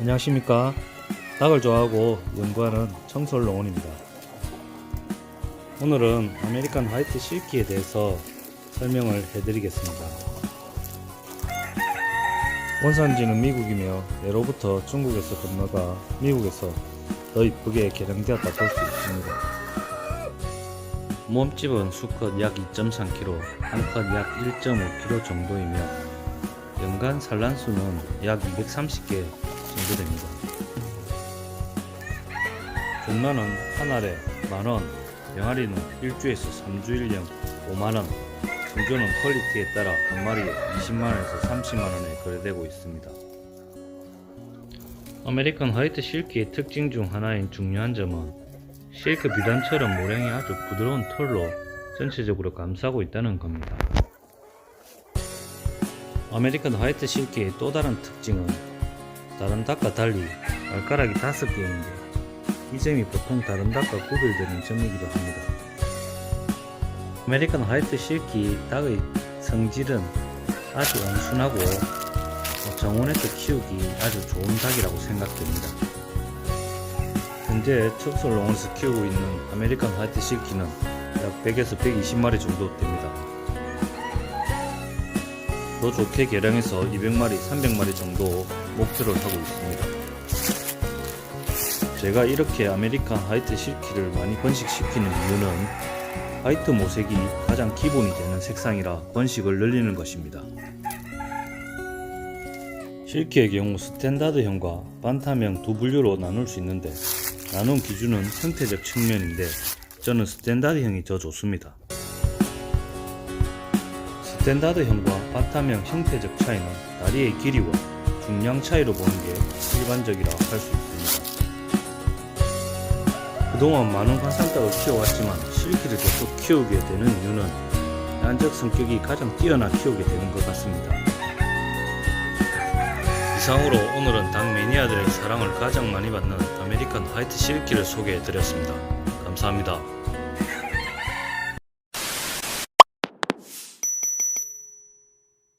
안녕하십니까? 닭을 좋아하고 연구하는 청솔 농원입니다. 오늘은 아메리칸 화이트 실키에 대해서 설명을 해드리겠습니다. 원산지는 미국이며 예로부터 중국에서 건너가 미국에서 더 이쁘게 개량되었다 볼 수 있습니다. 몸집은 수컷 약 2.3kg, 암컷 약 1.5kg 정도이며 연간 산란수는 약 230개 정도 됩니다. 존나는 한 알에 만원, 병아리는 1주에서 3주일령 5만원, 정조는 퀄리티에 따라 한 마리에 20만원에서 30만원에 거래되고 있습니다. 아메리칸 화이트 실키의 특징 중 하나인 중요한 점은 실크 비단처럼 모양이 아주 부드러운 털로 전체적으로 감싸고 있다는 겁니다. 아메리칸 화이트 실키의 또 다른 특징은 다른 닭과 달리 발가락이 다섯 개인데 이 점이 보통 다른 닭과 구별되는 점이기도 합니다. 아메리칸 화이트 실키 닭의 성질은 아주 온순하고 정원에서 키우기 아주 좋은 닭이라고 생각됩니다. 현재 척솔 농원에서 키우고 있는 아메리칸 화이트 실키는 약 100에서 120마리 정도 됩니다. 더 좋게 개량해서 200마리, 300마리 정도 목표를 하고 있습니다. 제가 이렇게 아메리칸 화이트 실키를 많이 번식시키는 이유는 화이트 모색이 가장 기본이 되는 색상이라 번식을 늘리는 것입니다. 실키의 경우 스탠다드형과 반타형 두 분류로 나눌 수 있는데 나눈 기준은 형태적 측면인데 저는 스탠다드형이 더 좋습니다. 스탠다드형과 바타형 형태적 차이는 다리의 길이와 중량 차이로 보는 게 일반적이라 할 수 있습니다. 그동안 많은 관상닭을 키워왔지만 실키를 계속 키우게 되는 이유는 양적 성격이 가장 뛰어나 키우게 되는 것 같습니다. 이상으로 오늘은 닭 매니아들의 사랑을 가장 많이 받는 아메리칸 화이트 실키를 소개해 드렸습니다. 감사합니다.